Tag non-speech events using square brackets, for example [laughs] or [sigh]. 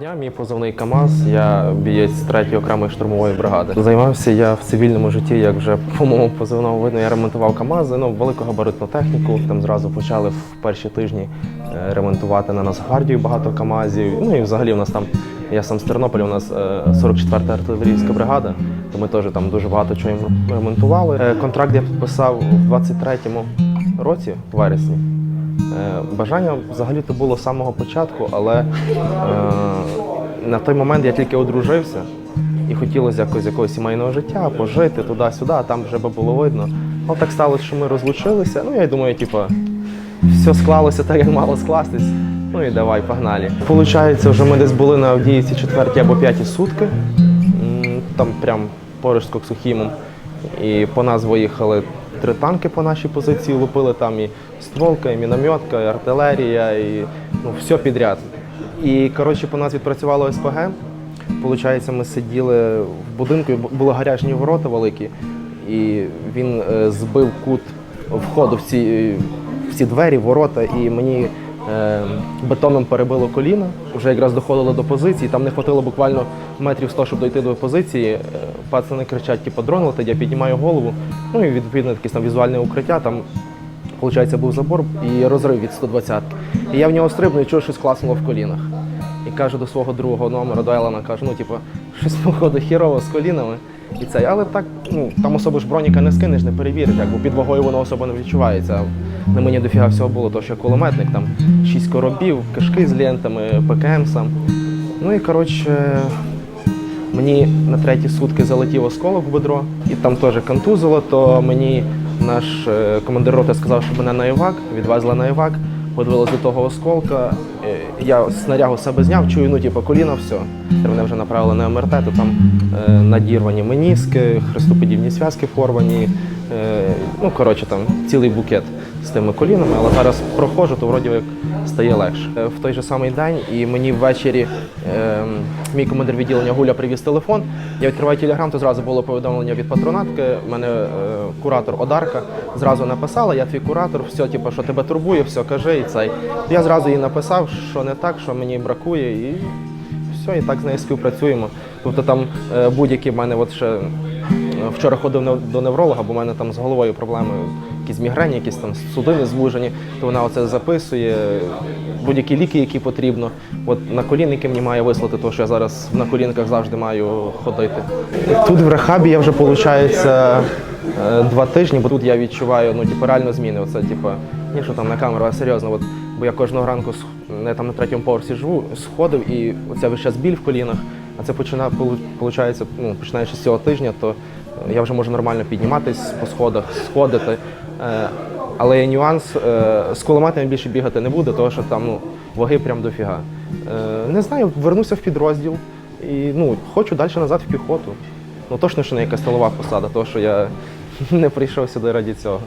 дня, мій позивний КАМАЗ, я бієць 3-ї окремої штурмової бригади. Займався я в цивільному житті, як вже по моєму позивному видно, я ремонтував КАМАЗи, ну, великогабаритну техніку. Там зразу почали в перші тижні е, ремонтувати на Нацгвардію багато КАМАЗів. Ну і взагалі у нас там, я сам з Тернополя, у нас е, 44-та артилерійська бригада, то ми теж там дуже багато чого ремонтували. Е, Контракт я підписав у 23-му році, в вересні. Е, Бажання взагалі-то було з самого початку, але е, на той момент я тільки одружився і хотілося якось якогось сімейного життя, пожити туди-сюди, а там вже би було видно. Але так сталося, що ми розлучилися. Ну, я думаю, типу, все склалося так, як мало скластись. Ну і давай, погнали. Получається, вже ми десь були на Авдіївці четверті або п'яті сутки. Там прям поруч з Коксухімом. І по нас виїхали три танки по нашій позиції, лупили там і стволка, і мінометка, і артилерія, і ну, все підряд. І коротше, по нас відпрацювало СПГ. Получається, ми сиділи в будинку, були гарячні ворота великі, і він е, збив кут входу в ці, в ці двері, ворота, і мені бетоном перебило коліно. Вже якраз доходило до позиції. Там не хватило буквально метрів 100, щоб дойти до позиції. Е, Пацани кричать, типу, дрон летить, я піднімаю голову. Ну і відповідно якесь там візуальне укриття. Там виходить, був забор і розрив від 120 І я в нього стрибну і чую, щось класнуло в колінах. Кажу до свого другого номера, до Елана, кажу, ну, типу, щось походу хірово з колінами. І це, але так, ну, там особо ж броніка не скинеш, не перевіриш, як, бо під вагою воно особо не відчувається. На мені дофіга всього було, то що кулеметник, там шість коробів, кишки з лентами, ПКМ. Ну і коротше, Мені на треті сутки залетів осколок в бедро, і там теж контузило, то мені наш е, командир роти сказав, що мене на івак, відвезли на івак, подивилися до того осколка. Я снарягу себе зняв, чую, ну типу, коліна, все. Мене вже направили на МРТ, то там е, надірвані меніски, хрестоподібні зв'язки порвані. Е, ну, коротше, там цілий букет з тими колінами, але зараз проходжу, то вроді як стає легше. Е, В той же самий день і мені ввечері е, мій командир відділення Гуля привіз телефон. Я відкриваю телеграм, то зразу було повідомлення від патронатки. Мене е, куратор Одарка зразу написала, я твій куратор, все, типу, що тебе турбує, все кажи і цей. Я зразу їй написав, що не так, що мені бракує, і все, і так з нею співпрацюємо. Тобто там е, будь-які в мене от ще вчора ходив до невролога, бо в мене там з головою проблеми, якісь мігрені, якісь там судини звужені, то вона оце записує, будь-які ліки, які потрібно. От на колінники мені має вислати, тому що я зараз на колінках завжди маю ходити. Тут в рехабі я вже виходить два тижні, бо тут я відчуваю ну, типу, реально зміни. Оце, типу, ні, що там на камеру, а серйозно. От, бо я кожного ранку не там на третьому поверсі живу, сходив і оця весь час біль в колінах. А це починає, виходить, ну, починаючи з цього тижня, то е, я вже можу нормально підніматись по сходах, сходити. Е, Але є нюанс, е, з кулеметом більше бігати не буду, тому що там ну, ваги прям дофіга. Е, Не знаю, вернуся в підрозділ і ну, хочу далі назад в піхоту. Ну точно, що не якась столова посада, тому що я [laughs] не прийшов сюди раді цього.